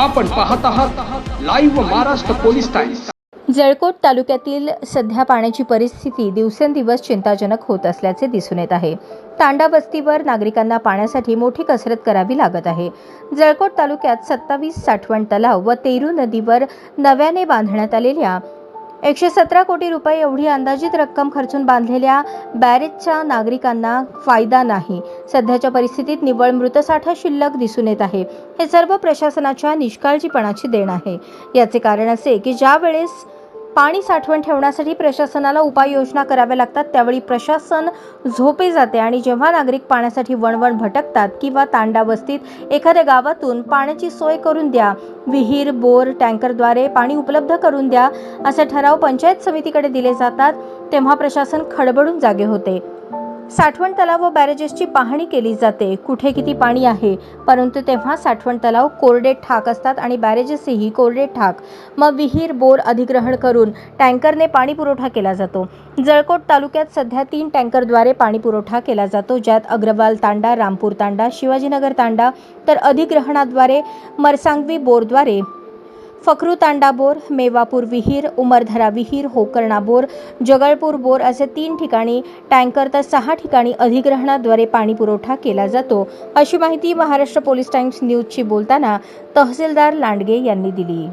आपण पाहत आहात live Maharashtra police times Jalkot तालुक्यातील सध्या पाण्याची परिस्थिती दिवसेंदिवस चिंताजनक होत असल्याचे दिसून येत आहे. तांडा वस्तीवर नागरिकांना पाण्यासाठी मोठी कसरत करावी लागत आहे. जळकोट तालुक्यात सत्तावीस साठवण तलाव व तेरू नदीवर नव्याने बांधण्यात आलेल्या एकशे सतरा कोटी रुपये एवढी अंदाजित रक्कम खर्चून बांधलेल्या बॅरेजचा नागरिकांना फायदा नाही. सध्याच्या परिस्थितीत निव्वळ मृतसाठा शिल्लक दिसून येत आहे. हे सर्व प्रशासनाच्या निष्काळजीपणाची देण आहे. याचे कारण असे की ज्या वेळेस पाणी साठवण ठेवण्यासाठी प्रशासनाला उपाययोजना कराव्या लागतात त्यावेळी प्रशासन झोपे जाते आणि जेव्हा नागरिक पाण्यासाठी वणवण भटकतात किंवा तांडा वस्तीत एखाद्या गावातून पाण्याची सोय करून द्या विहीर बोर टँकरद्वारे पाणी उपलब्ध करून द्या असे ठराव पंचायत समितीकडे दिले जातात तेव्हा प्रशासन खडबडून जागे होते. साठवण तलाव व बॅरेजेसची पाहणी केली जाते. कुठे किती पाणी आहे? परंतु तेव्हा साठवण तलाव कोरडे ठाक असतात आणि बॅरेजेसही कोरडे ठाक. मग विहीर बोर अधिग्रहण करून टँकरने पाणी पुरवठा केला जातो. जळकोट तालुक्यात सध्या तीन टँकरद्वारे पाणी पुरवठा केला जातो ज्यात अग्रवाल तांडा रामपूर तांडा शिवाजीनगर तांडा तर अधिग्रहणाद्वारे मरसांगवी बोरद्वारे फकरू तांडा बोर मेवापूर विहीर उमरधरा विहीर होकर्णा बोर जगळपूर बोर असे तीन ठिकाणी टँकर तर सहा ठिकाणी अधिग्रहणाद्वारे पाणी पुरवठा केला जातो. अशी माहिती महाराष्ट्र पोलीस टाइम्स न्यूजशी बोलताना तहसीलदार लांडगे यांनी दिली.